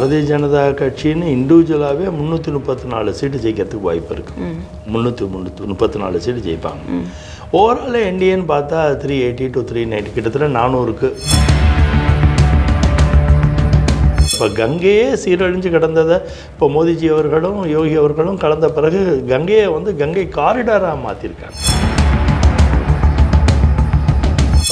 பாரதிய ஜனதா கட்சின்னு இண்டிவிஜுவலாகவே முந்நூற்றி முப்பத்தி நாலு சீட்டு ஜெயிக்கிறதுக்கு வாய்ப்பு இருக்குது முந்நூற்றி முந்நூற்றி முப்பத்தி நாலு சீட்டு ஜெயிப்பாங்க. ஓவரால் என்டிஏன்னு பார்த்தா three eighty to three ninety கிட்டத்தட்ட நானூறுக்கு. இப்போ கங்கையே சீரழிஞ்சு கிடந்ததை இப்போ மோடிஜி அவர்களும் யோகி அவர்களும் கலந்த பிறகு கங்கையை வந்து கங்கை காரிடாராக மாற்றிருக்காங்க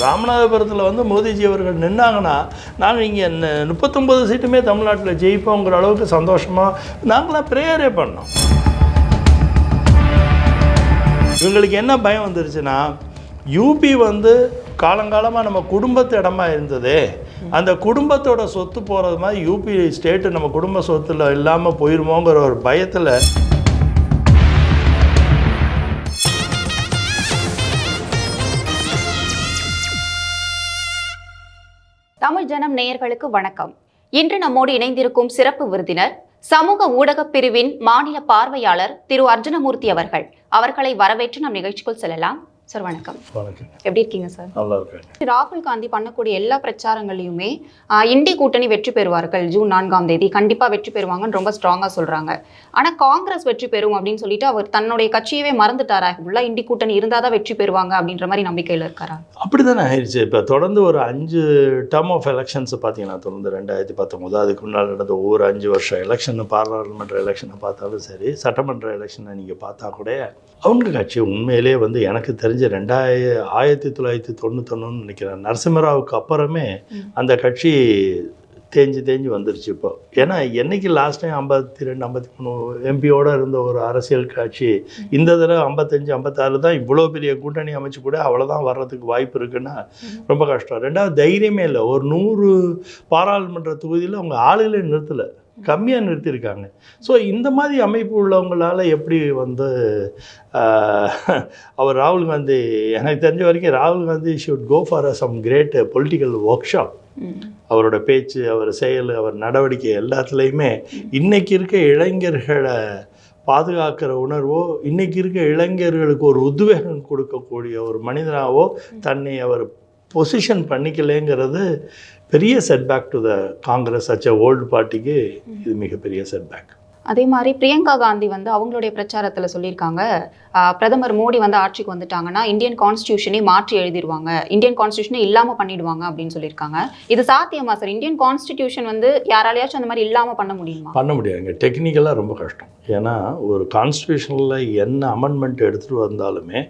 ராமநாதபுரத்தில் வந்து மோதிஜி அவர்கள் நின்னாங்கன்னா நாங்கள் இங்கே முப்பத்தொம்பது சீட்டுமே தமிழ்நாட்டில் ஜெயிப்போங்கிற அளவுக்கு சந்தோஷமாக நாங்களாம் ப்ரேயரே பண்ணோம். இவங்களுக்கு என்ன பயம் வந்துருச்சுன்னா யூபி வந்து காலங்காலமாக நம்ம குடும்பத்து இடமா இருந்ததே அந்த குடும்பத்தோட சொத்து போகிறது மாதிரி யூபி ஸ்டேட்டு நம்ம குடும்ப சொத்துல இல்லாமல் போயிருமோங்கிற ஒரு பயத்தில் தினம் நேயர்களுக்கு வணக்கம். இன்று நம்மோடு இணைந்திருக்கும் சிறப்பு விருந்தினர் சமூக ஊடக பிரிவின் மாநில பார்வையாளர் திரு அர்ஜுனமூர்த்தி அவர்கள். அவர்களை வரவேற்று நம் நிகழ்ச்சிக்குள் செல்லலாம். சார் வணக்கம். வணக்கம். எப்படி இருக்கீங்க சார்? நல்லா இருக்காங்க ராகுல் காந்தி பண்ணக்கூடிய எல்லா பிரச்சாரங்களையுமே இண்டி கூட்டணி வெற்றி பெறுவார்கள் ஜூன் நான்காம் தேதி. கண்டிப்பா வெற்றி பெறுவாங்கன்னு ரொம்ப ஸ்ட்ராங்கா சொல்றாங்க. ஆனா காங்கிரஸ் வெற்றி பெறும் அப்படின்னு சொல்லிட்டு அவர் தன்னுடைய கட்சியவே மறந்துட்டாரா? உள்ள இண்டி கூட்டணி இருந்தாதான் வெற்றி பெறுவாங்க அப்படின்ற மாதிரி நம்பிக்கையில இருக்காரா? அப்படி தானே ஆயிடுச்சு இப்போ தொடர்ந்து ஒரு அஞ்சு டேர்ம் ஆஃப் எலெக்ஷன்ஸ் பார்த்தீங்கன்னா தொடர்ந்து ரெண்டாயிரத்தி பத்தொம்போது அதுக்கு முன்னால் நடந்த ஒவ்வொரு அஞ்சு வருஷம் எலெக்ஷன் பாராளுமன்ற எலெக்ஷனை பார்த்தாலும் சரி சட்டமன்ற எலெக்ஷனை நீங்கள் பார்த்தா கூட அவங்க கட்சி உண்மையிலே வந்து எனக்கு தெரிஞ்ச ரெண்டாயிர ஆயிரத்தி தொள்ளாயிரத்தி தொண்ணூத்தொன்னுன்னு நினைக்கிறேன். நரசிம்மராவுக்கு அப்புறமே அந்த கட்சி தேஞ்சு தேஞ்சு வந்துருச்சு இப்போ. ஏன்னா என்னைக்கு லாஸ்ட் டைம் ஐம்பத்தி ரெண்டு ஐம்பத்தி மூணு எம்பியோட இருந்த ஒரு அரசியல் கட்சி இந்த தடவை ஐம்பத்தஞ்சு ஐம்பத்தாறு தான் இவ்வளோ பெரிய கூட்டணி அமைச்சு கூட அவ்வளோதான் வர்றதுக்கு வாய்ப்பு இருக்குன்னா ரொம்ப கஷ்டம். ரெண்டாவது தைரியமே இல்லை. ஒரு நூறு பாராளுமன்ற தொகுதியில் அவங்க ஆளுகளே நிறுத்தலை. கம்மியாக நிறுத்தியிருக்காங்க. ஸோ இந்த மாதிரி அமைப்பு உள்ளவங்களால் எப்படி வந்து அவர் ராகுல் காந்தி எனக்கு தெரிஞ்ச வரைக்கும் ராகுல் Gandhi should go for some great political workshop அவரோட பேச்சு அவர் செயல் அவர் நடவடிக்கை எல்லாத்துலேயுமே இன்றைக்கி இருக்க இளைஞர்களை பாதுகாக்கிற உணர்வோ இன்றைக்கி இருக்க இளைஞர்களுக்கு ஒரு உத்வேகம் கொடுக்கக்கூடிய ஒரு மனிதனாவோ தன்னை அவர் பொசிஷன் பண்ணிக்கலைங்கிறது பெரிய செட்பேக் டு த காங்கிரஸ் அச்ச ஓல்டு பார்ட்டிக்கு இது மிகப்பெரிய செட்பேக் அதே மாதிரி பிரியங்கா காந்தி வந்து அவங்களுடைய பிரச்சாரத்தில் சொல்லியிருக்காங்க பிரதமர் மோடி வந்து ஆட்சிக்கு வந்துட்டாங்கன்னா இந்தியன் கான்ஸ்டியூஷனை மாற்றி எழுதிடுவாங்க. இந்தியன் கான்ஸ்டியூஷனை இல்லாம பண்ணிடுவாங்க அப்படின்னு சொல்லியிருக்காங்க. இது சாத்தியமா சார்? இந்தியன் கான்ஸ்டிடியூஷன் வந்து யாராலையாச்சும் அந்த மாதிரி இல்லாம பண்ண முடியுமா? பண்ண முடியாதுங்க. டெக்னிக்கலாக ரொம்ப கஷ்டம். ஏன்னா ஒரு கான்ஸ்டியூஷனில் என்ன அமெண்ட்மெண்ட் எடுத்துகிட்டு வந்தாலுமே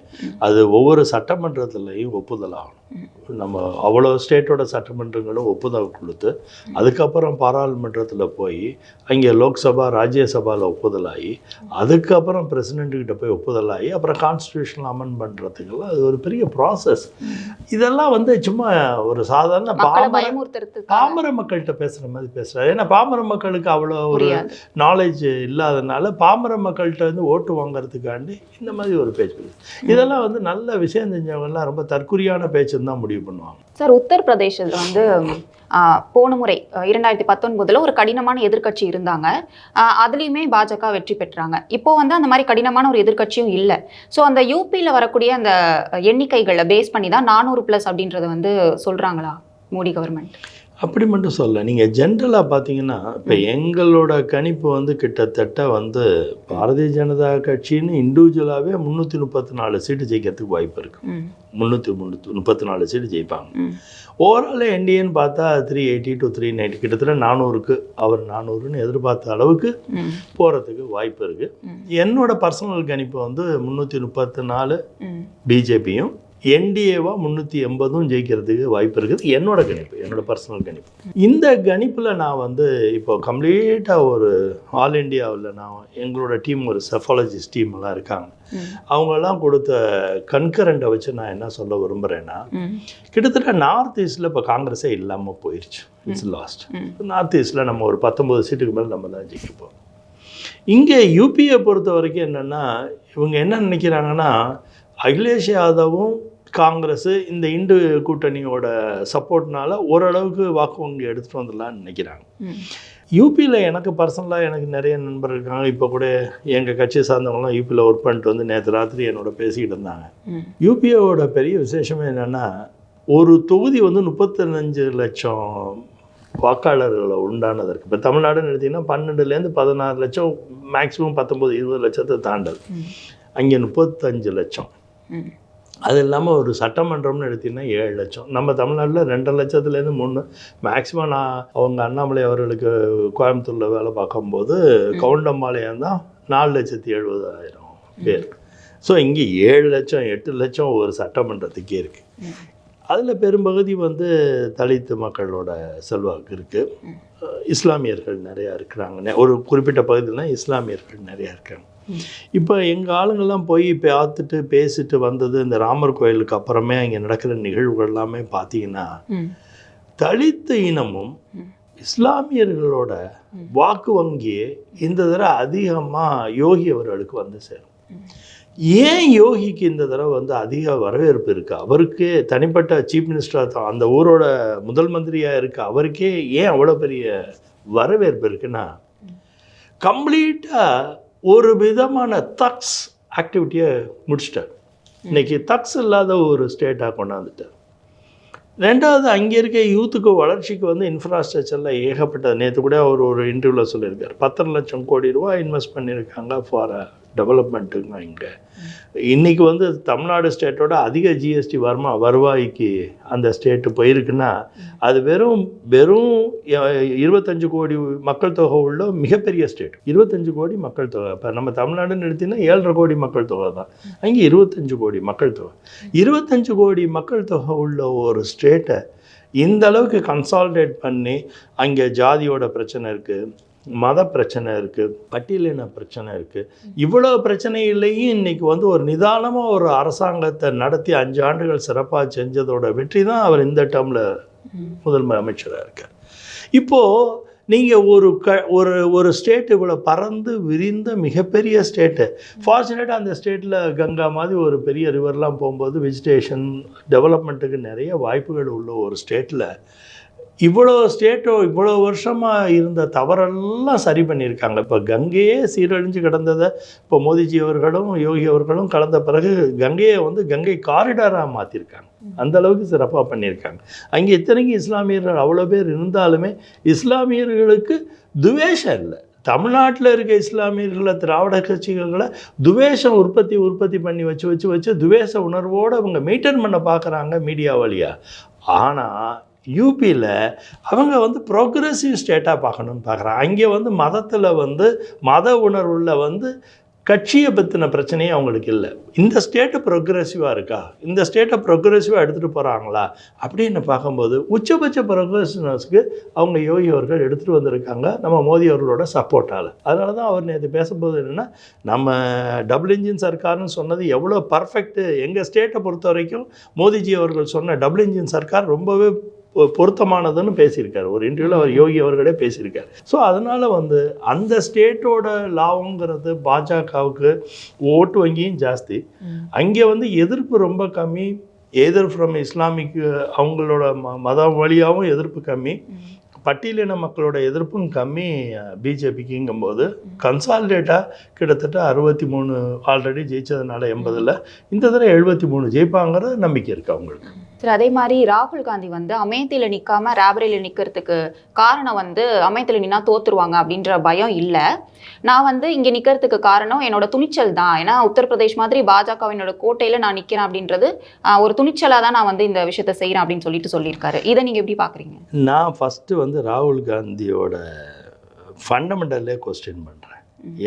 அது ஒவ்வொரு சட்டமன்றத்துலேயும் ஒப்புதல் ஆகணும். நம்ம அவ்வளோ ஸ்டேட்டோட சட்டமன்றங்களும் ஒப்புதல் கொடுத்து அதுக்கப்புறம் பாராளுமன்றத்தில் போய் அங்கே லோக்சபா ராஜ்யசபாவில் ஒப்புதல் ஆகி அதுக்கப்புறம் பிரசிடெண்ட்டுக்கிட்ட போய் ஒப்புதல் ஆகி அப்புறம் கான்ஸ்டியூஷன் அமெண்ட் பண்ணுறதுக்கெல்லாம் அது ஒரு பெரிய ப்ராசஸ் இதெல்லாம் வந்து சும்மா ஒரு சாதாரண பாமர பாமர மக்கள்கிட்ட பேசுகிற மாதிரி பேசுகிறாரு ஏன்னா பாமர மக்களுக்கு அவ்வளோ ஒரு நாலேஜ் இல்லாதனால பாமர மக்கள்கிட்ட வந்து ஓட்டு வாங்குறதுக்காண்டி இந்த மாதிரி ஒரு பேச்சு பேசு. இதெல்லாம் வந்து நல்ல விஷயம் செஞ்சவங்கலாம் ரொம்ப தற்குறியான பேச்சுன்னு தான் முடிவு பண்ணுவாங்க. சார் உத்தரப்பிரதேசத்தில் வந்து போன முறை இரண்டாயிரத்தி பத்தொன்பதுல ஒரு கடினமான எதிர்க்கட்சி இருந்தாங்க. அதுலயுமே பாஜக வெற்றி பெற்றாங்க. இப்போ வந்து அந்த மாதிரி கடினமான ஒரு எதிர்க்கட்சியும் இல்லை. ஸோ அந்த யூபியில் வரக்கூடிய அந்த எண்ணிக்கைகளை பேஸ் பண்ணி தான் நானூறு ப்ளஸ் அப்படின்றத வந்து சொல்றாங்களா மோடி கவர்மெண்ட் அப்படி மட்டும் சொல்ல நீங்கள் ஜென்ரலாக பார்த்தீங்கன்னா இப்போ எங்களோட கணிப்பு வந்து கிட்டத்தட்ட வந்து பாரதிய ஜனதா கட்சின்னு இண்டிவிஜுவலாகவே முந்நூற்றி முப்பத்தி நாலு சீட்டு ஜெயிக்கிறதுக்கு வாய்ப்பு இருக்குது முந்நூற்றி முந்நூற்றி முப்பத்தி நாலு சீட்டு ஜெயிப்பாங்க. ஓவரால் என்டிஏன்னு பார்த்தா three eighty to three ninety கிட்டத்தட்ட நானூறுக்கு அவர் நானூறுன்னு எதிர்பார்த்த அளவுக்கு போகிறதுக்கு வாய்ப்பு இருக்குது ம். என்னோட பர்சனல் கணிப்பு வந்து முந்நூற்றி முப்பத்தி நாலு பிஜேபியும் என்டிஏவா முந்நூற்றி எண்பதும் ஜெயிக்கிறதுக்கு வாய்ப்பு இருக்குது. என்னோட கணிப்பு என்னோட பர்சனல் கணிப்பு. இந்த கணிப்பில் நான் வந்து இப்போ கம்ப்ளீட்டாக ஒரு ஆல் இண்டியாவில் நான் எங்களோட டீம் ஒரு செஃபாலஜிஸ்ட் டீம் எல்லாம் இருக்காங்க. அவங்கெல்லாம் கொடுத்த கன்கரண்ட்டை வச்சு நான் என்ன சொல்ல விரும்புகிறேன்னா கிட்டத்தட்ட நார்த் ஈஸ்டில் இப்போ காங்கிரஸே இல்லாமல் போயிடுச்சு இட்ஸ் லாஸ்ட். நார்த் ஈஸ்டில் நம்ம ஒரு பத்தொம்பது சீட்டுக்கு மேலே நம்ம தான் ஜெயிக்கப்போம் இங்கே யூபியை பொறுத்த வரைக்கும் என்னென்னா இவங்க என்ன நினைக்கிறாங்கன்னா அகிலேஷ் யாதவும் காங்கிரஸ் இந்த இந்து கூட்டணியோட சப்போர்ட்னால ஓரளவுக்கு வாக்கு வங்கி எடுத்துகிட்டு வந்துடலாம்னு நினைக்கிறாங்க. யூபியில் எனக்கு பர்சனலாக எனக்கு நிறைய நண்பர் இருக்காங்க. இப்போ கூட எங்கள் கட்சி சார்ந்தவங்களாம் யூபியில் ஒர்க் பண்ணிட்டு வந்து நேற்று ராத்திரி என்னோட பேசிக்கிட்டு இருந்தாங்க. ம். யூபிஓட பெரிய விசேஷமே என்னென்னா ஒரு தொகுதி வந்து முப்பத்தஞ்சு லட்சம் வாக்காளர்களை உண்டானதற்கு இப்போ தமிழ்நாடுன்னு எடுத்தீங்கன்னா பன்னெண்டுலேருந்து பதினாறு லட்சம் மேக்ஸிமம் பத்தொம்பது இருபது லட்சத்தை தாண்டல். அங்கே முப்பத்தஞ்சு லட்சம். அது இல்லாமல் ஒரு சட்டமன்றம்னு எடுத்தீங்கன்னா ஏழு லட்சம். நம்ம தமிழ்நாட்டில் ரெண்டரை லட்சத்துலேருந்து மூணு மேக்ஸிமம் நான் அவங்க அண்ணாமலை அவர்களுக்கு கோயம்புத்தூரில் வேலை பார்க்கும்போது கவுண்டம்பாளையம் தான் நாலு லட்சத்தி எழுபதாயிரம் பேர். ஸோ இங்கே ஏழு லட்சம் எட்டு லட்சம் ஒரு சட்டமன்றத்துக்கே இருக்குது அதில் பெரும்பகுதி வந்து தலித்து மக்களோட செல்வாக்கு இருக்குது இஸ்லாமியர்கள் நிறையா இருக்கிறாங்க. ஒரு குறிப்பிட்ட பகுதியில் இஸ்லாமியர்கள் நிறையா இருக்காங்க. இப்போ எங்கள் ஆளுங்கெல்லாம் போய் பார்த்துட்டு பேசிட்டு வந்தது இந்த ராமர் கோயிலுக்கு அப்புறமே அங்கே நடக்கிற நிகழ்வுகள் எல்லாமே பார்த்தீங்கன்னா. தலித்து இனமும். இஸ்லாமியர்களோட வாக்கு வங்கியே இந்த தடவை அதிகமாக யோகி அவர்களுக்கு வந்து சேரும். ஏன் யோகிக்கு இந்த தடவை வந்து அதிக வரவேற்பு இருக்கு? அவருக்கே தனிப்பட்ட சீஃப் மினிஸ்டர் தான் அந்த ஊரோட முதல் மந்திரியாக இருக்கு அவருக்கே ஏன் அவ்வளோ பெரிய வரவேற்பு இருக்குன்னா கம்ப்ளீட்டாக ஒரு விதமான தக்ஸ் ஆக்டிவிட்டியை முடிச்சிட்டார். இன்னைக்கு தக்ஸ் இல்லாத ஒரு ஸ்டேட்டாக கொண்டாந்துட்டார். ரெண்டாவது அங்கே இருக்க யூத்துக்கு வளர்ச்சிக்கு வந்து இன்ஃப்ராஸ்ட்ரக்சரில் ஏகப்பட்ட நேற்று கூட அவர் ஒரு இன்டர்வியூவில் சொல்லியிருக்காரு. பத்தரை லட்சம் கோடி ரூபா இன்வெஸ்ட் பண்ணியிருக்காங்க ஃபார் டெவலப்மெண்ட்டுங்க இங்கே இன்றைக்கி வந்து தமிழ்நாடு ஸ்டேட்டோட அதிக ஜிஎஸ்டி வருமா வருவாய்க்கு அந்த ஸ்டேட்டு போயிருக்குன்னா அது வெறும் வெறும் இருபத்தஞ்சு கோடி மக்கள் தொகை உள்ள மிகப்பெரிய ஸ்டேட் இருபத்தஞ்சு கோடி மக்கள் தொகை. இப்போ நம்ம தமிழ்நாடுன்னு எடுத்திங்கன்னா ஏழரை கோடி மக்கள் தொகை தான். அங்கே இருபத்தஞ்சு கோடி மக்கள் தொகை. இருபத்தஞ்சு கோடி மக்கள் தொகை உள்ள ஒரு ஸ்டேட்டை இந்த அளவுக்கு கன்சால்டேட் பண்ணி அங்கே ஜாதியோட பிரச்சனை இருக்குது மத பிரச்சனை இருக்குது பட்டியலின பிரச்சனை இருக்குது இவ்வளோ பிரச்சனைகளையும் இன்றைக்கி வந்து ஒரு நிதானமாக ஒரு அரசாங்கத்தை நடத்தி அஞ்சு ஆண்டுகள் சிறப்பாக செஞ்சதோட வெற்றி தான் அவர் இந்த டேர்மில் முதன்மை அமைச்சராக இருக்கார். இப்போது நீங்கள் ஒரு க ஒரு ஒரு ஸ்டேட் இவ்வளோ பறந்து விரிந்த மிகப்பெரிய ஸ்டேட்டு. ஃபார்ச்சுனேட்டாக அந்த ஸ்டேட்டில் கங்கா மாதிரி ஒரு பெரிய ரிவர்லாம் போகும்போது வெஜிடேஷன் டெவலப்மெண்ட்டுக்கு நிறைய வாய்ப்புகள் உள்ள ஒரு ஸ்டேட்டில் இவ்வளோ ஸ்டேட்டோ இவ்வளோ வருஷமாக இருந்த தவறெல்லாம் சரி பண்ணியிருக்காங்க. இப்போ கங்கையே சீரழிஞ்சு கிடந்ததை இப்போ மோதிஜி அவர்களும் யோகி அவர்களும் கலந்த பிறகு கங்கையை வந்து கங்கை காரிடாராக மாற்றிருக்காங்க அந்த அளவுக்கு சிறப்பாக பண்ணியிருக்காங்க. அங்கே இத்தனைக்கும் இஸ்லாமியர்கள் அவ்வளோ பேர் இருந்தாலுமே இஸ்லாமியர்களுக்கு துவேஷம் இல்லை. தமிழ்நாட்டில் இருக்க இஸ்லாமியர்களை திராவிட கட்சிகளை துவேஷம் உற்பத்தி உற்பத்தி பண்ணி வச்சு வச்சு வச்சு துவேஷ உணர்வோடு அவங்க மெயின்டைன் பண்ண பார்க்குறாங்க மீடியா வழியாக ஆனால் யூபியில் அவங்க வந்து ப்ரோக்ரஸிவ் ஸ்டேட்டாக பார்க்கணும்னு பார்க்குறாங்க. அங்கே வந்து மதத்தில் வந்து மத உணர்வுள்ள வந்து கட்சியை பற்றின பிரச்சனையே அவங்களுக்கு இல்லை. இந்த ஸ்டேட்டு ப்ரோக்ரெசிவாக இருக்கா? இந்த ஸ்டேட்டை ப்ரோக்ரெசிவாக எடுத்துகிட்டு போகிறாங்களா அப்படின்னு பார்க்கும்போது உச்சபட்ச ப்ரோக்ரெசிவ்னஸ்க்கு அவங்க யோகி அவர்கள் எடுத்துகிட்டு வந்திருக்காங்க. நம்ம மோடி அவர்களோட சப்போர்ட்டால் அதனால தான் அவர் நேற்று பேசும்போது என்னென்னா நம்ம டபுள் இன்ஜின் சர்க்கார்னு சொன்னது எவ்வளோ பர்ஃபெக்ட்டு எங்கள் ஸ்டேட்டை பொறுத்த வரைக்கும் மோடிஜி அவர்கள் சொன்ன டபுள் இன்ஜின் சர்க்கார் ரொம்பவே பொருத்தமானதுன்னு பேசியிருக்காரு. ஒரு இன்டர்வியூவில் அவர் யோகி அவர்களே பேசியிருக்காரு. ஸோ அதனால் வந்து அந்த ஸ்டேட்டோட லாபங்கிறது பாஜகவுக்கு ஓட்டு வங்கியும் ஜாஸ்தி. அங்கே வந்து எதிர்ப்பு ரொம்ப கம்மி. எதிர் ஃப்ரம் இஸ்லாமிக் அவங்களோட ம மதம் வழியாகவும் எதிர்ப்பு கம்மி. பட்டியலின மக்களோட எதிர்ப்பும் கம்மி பிஜேபிக்குங்கும்போது கன்சாலிடேட்டாக கிட்டத்தட்ட அறுபத்தி மூணு ஆல்ரெடி ஜெயிச்சதுனால எண்பதில். இந்த தடவை எழுபத்தி மூணு ஜெயிப்பாங்கிற நம்பிக்கை இருக்குது அவங்களுக்கு. சரி அதே மாதிரி ராகுல் காந்தி வந்து அமேத்தியில் நிற்காம ரேபரேலியில் நிற்கிறதுக்கு காரணம் வந்து அமேத்தியில் நின்னா தோத்துருவாங்க அப்படின்ற பயம் இல்லை. நான் வந்து இங்கே நிற்கிறதுக்கு காரணம் என்னோட துணிச்சல் தான். ஏன்னா உத்தரப்பிரதேஷ் மாதிரி பாஜகவினோட கோட்டையில் நான் நிற்கிறேன் அப்படின்றது ஒரு துணிச்சலாக தான் நான் வந்து இந்த விஷயத்த செய்கிறேன் அப்படின்னு சொல்லிட்டு சொல்லியிருக்காரு. இதை நீங்கள் எப்படி பார்க்குறீங்க நான் ஃபஸ்ட்டு வந்து ராகுல் காந்தியோட ஃபண்டமெண்டலே கொஸ்டின் பண்ணுறேன்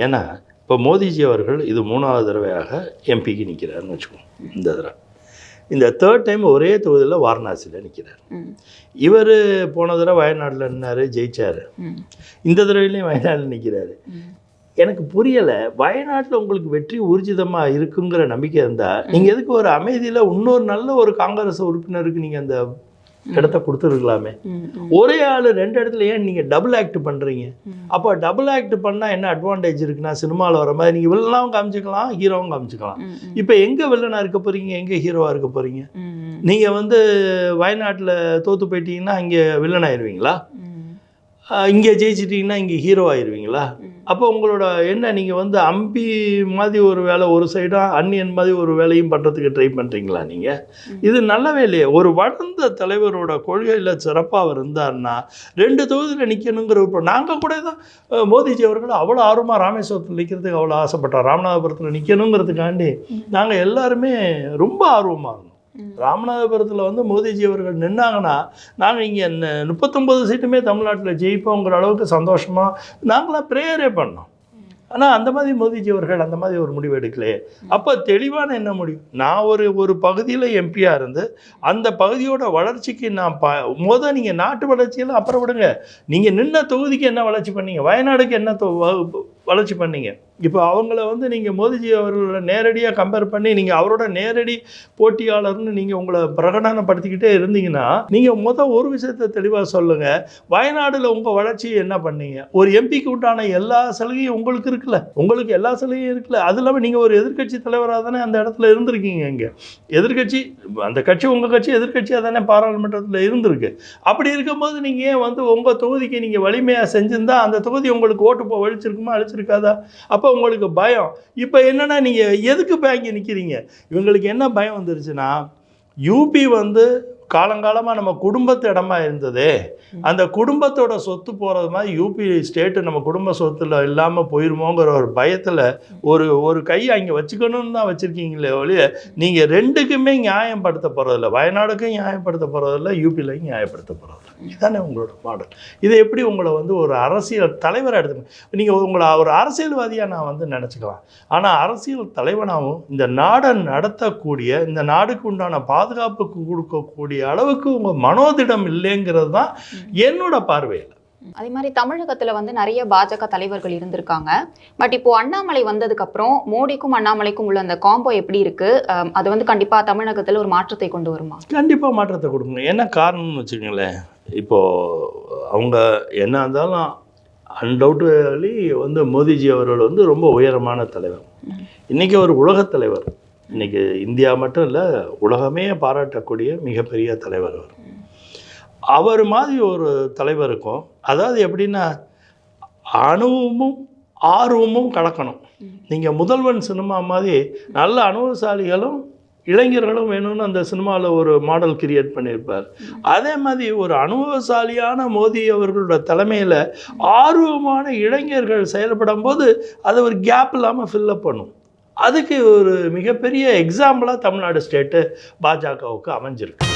ஏன்னா இப்போ மோடிஜி அவர்கள் இது மூணாவது தடவையாக எம்பிக்கு நிற்கிறாருன்னு வச்சுக்கோங்க இந்த தடவை. இந்த தேர்ட் டைம் ஒரே தொகுதியில் வாரணாசியில் நிற்கிறார் இவர் போன தடவை வயநாட்டில் நின்னாரு ஜெயிச்சார். இந்த தடவையிலையும் வயநாட்டில் நிற்கிறாரு எனக்கு புரியலை வயநாட்டில் உங்களுக்கு வெற்றி ஊர்ஜிதமாக இருக்குங்கிற நம்பிக்கை இருந்தால் நீங்கள் எதுக்கு ஒரு அமைதியில் இன்னொரு நல்ல ஒரு காங்கிரஸ் உறுப்பினருக்கு நீங்கள் அந்த இடத்த கொடுத்துருக்கலாமே. ஒரே ஆள் ரெண்டு இடத்துல ஏன் நீங்கள் டபுள் ஆக்ட் பண்ணுறீங்க. அப்போ டபுள் ஆக்ட் பண்ணால் என்ன அட்வான்டேஜ் இருக்குன்னா சினிமாவில் வர மாதிரி நீங்கள் வில்லனாவும் காமிச்சிக்கலாம் ஹீரோவும் காமிச்சிக்கலாம். இப்போ எங்கே வில்லனாக இருக்க போகிறீங்க எங்கே ஹீரோவாக இருக்க போகிறீங்க நீங்கள் வந்து வயநாட்டில் தோற்று போயிட்டீங்கன்னா இங்கே வில்லன் ஆயிடுவீங்களா இங்கே ஜெயிச்சிட்டிங்கன்னா இங்கே ஹீரோ ஆயிடுவீங்களா அப்போ உங்களோட என்ன நீங்கள் வந்து அம்பி மாதிரி ஒரு வேலை ஒரு சைடாக அன்னியன் மாதிரி ஒரு வேலையும் பண்ணுறதுக்கு ட்ரை பண்ணுறீங்களா நீங்கள் இது நல்லவே இல்லையே. ஒரு வளர்ந்த தலைவரோட கொள்கையில் சிறப்பாக அவர் இருந்தாருன்னா ரெண்டு தொகுதியில் நிற்கணுங்கிற ஒரு நாங்கள் கூட தான் மோடிஜி அவர்கள் அவ்வளோ ஆர்வமாக ராமேஸ்வரத்தில் நிற்கிறதுக்கு அவ்வளோ ஆசைப்பட்டோம் ராமநாதபுரத்தில் நிற்கணுங்கிறதுக்காண்டி நாங்கள் எல்லாருமே ரொம்ப ஆர்வமாக இருந்தோம். ராமநாதபுரத்தில் வந்து மோடிஜி அவர்கள் நின்னாங்கன்னா நாங்கள் இங்கே முப்பத்தொம்பது சீட்டுமே தமிழ்நாட்டில் ஜெயிப்போங்கிற அளவுக்கு சந்தோஷமாக நாங்களாம் ப்ரேயரே பண்ணோம். ஆனால் அந்த மாதிரி மோதிஜி அவர்கள் அந்த மாதிரி ஒரு முடிவு எடுக்கலையே. அப்போ தெளிவான என்ன முடிவு? நான் ஒரு ஒரு பகுதியில் எம்பியாக இருந்து அந்த பகுதியோட வளர்ச்சிக்கு நான் ப மொதல் நீங்கள் நாட்டு வளர்ச்சியெல்லாம் அப்புறம் விடுங்க. நீங்கள் நின்ன தொகுதிக்கு என்ன வளர்ச்சி பண்ணீங்க? வயநாடுக்கு என்ன வ- வளர்ச்சி பண்ணீங்க? இப்போ அவங்கள வந்து நீங்கள் மோதிஜி அவர்களோட நேரடியாக கம்பேர் பண்ணி நீங்கள் அவரோட நேரடி போட்டியாளர்னு நீங்கள் உங்களை பிரகடனப்படுத்திக்கிட்டே இருந்தீங்கன்னா நீங்கள் மொதல் ஒரு விஷயத்தை தெளிவாக சொல்லுங்கள் வயநாடில் உங்கள் வளர்ச்சியை என்ன பண்ணீங்க? ஒரு எம்பிக்கு உண்டான எல்லா சலுகையும் உங்களுக்கு இருக்குல்ல? உங்களுக்கு எல்லா சலுகையும் இருக்குல்ல? அது இல்லாமல் நீங்கள் ஒரு எதிர்க்கட்சி தலைவராக தானே அந்த இடத்துல இருந்திருக்கீங்க இங்கே. எதிர்க்கட்சி அந்த கட்சி உங்கள் கட்சி எதிர்க்கட்சியாக தானே பாராளுமன்றத்தில் இருந்திருக்கு. அப்படி இருக்கும்போது நீங்கள் ஏன் வந்து உங்கள் தொகுதிக்கு நீங்கள் வலிமையாக செஞ்சுருந்தா அந்த தொகுதி உங்களுக்கு ஓட்டு போ வலிச்சிருக்குமா அழிச்சிருக்காதா? அப்போ உங்களுக்கு பயம். இப்போ என்னன்னா நீங்கள் எதுக்கு பேங்கி நிற்கிறீங்க இவங்களுக்கு என்ன பயம் வந்துருச்சுன்னா யூபி வந்து காலங்காலமாக நம்ம குடும்பத்து இடமா இருந்ததே அந்த குடும்பத்தோட சொத்து போகிறது மாதிரி யூபி ஸ்டேட்டு நம்ம குடும்ப சொத்துல இல்லாமல் போயிருமோங்கிற ஒரு பயத்தில் ஒரு ஒரு கை அங்கே வச்சுக்கணும்னு தான் வச்சுருக்கீங்களே ஒழிய நீங்கள் ரெண்டுக்குமே நியாயப்படுத்த போகிறதில்ல வயநாடுக்கும் நியாயப்படுத்த போகிறதில்ல யூபிலையும் நியாயப்படுத்த போகிறதில்ல இதுதானே உங்களோட மாடல். இதை எப்படி உங்களை வந்து ஒரு அரசியல் தலைவராக எடுத்துக்கணும் நீங்கள் உங்களை ஒரு அரசியல்வாதியாக நான் வந்து நினச்சிக்கலாம். ஆனால் அரசியல் தலைவனாகவும் இந்த நாடை நடத்தக்கூடிய இந்த நாடுக்கு உண்டான பாதுகாப்புக்கு கொடுக்கக்கூடிய அளவுக்கு உங்கள் மனோதிடம் இல்லைங்கிறது தான் என்னோட பார்வையில் அதே மாதிரி தமிழகத்துல வந்து நிறைய பாஜக தலைவர்கள் இருந்திருக்காங்க. பட் இப்போ அண்ணாமலை வந்ததுக்கு அப்புறம் மோடிக்கும் அண்ணாமலைக்கும் உள்ள அந்த காம்போ எப்படி இருக்கு? அது வந்து கண்டிப்பா தமிழகத்துல ஒரு மாற்றத்தை கொண்டு வருமா? கண்டிப்பாக மாற்றத்தை கொடுக்கணும். என்ன காரணம்னு வச்சுக்கோங்களேன். இப்போது அவங்க என்ன இருந்தாலும் அன்டவுட்லி வந்து மோடிஜி அவர்கள் வந்து ரொம்ப உயரமான தலைவர். இன்றைக்கி அவர் உலகத் தலைவர். இன்றைக்கி இந்தியா மட்டும் இல்லை உலகமே பாராட்டக்கூடிய மிகப்பெரிய தலைவர் அவர். அவர் மாதிரி ஒரு தலைவருக்கும் அதாவது எப்படின்னா அணுவமும் ஆர்வமும் கலக்கணும். நீங்கள் முதல்வன் சினிமா மாதிரி நல்ல அனுபவசாலிகளும் இளைஞர்களும் வேணும்னு அந்த சினிமாவில் ஒரு மாடல் கிரியேட் பண்ணியிருப்பார். அதே மாதிரி ஒரு அனுபவசாலியான மோடி அவர்களோட தலைமையில் ஆர்வமான இளைஞர்கள் செயல்படும் போது அது ஒரு கேப் இல்லாமல் ஃபில்லப் பண்ணும். அதுக்கு ஒரு மிகப்பெரிய எக்ஸாம்பிளாக தமிழ்நாடு ஸ்டேட்டு பாஜகவுக்கு அமைஞ்சிருக்கு.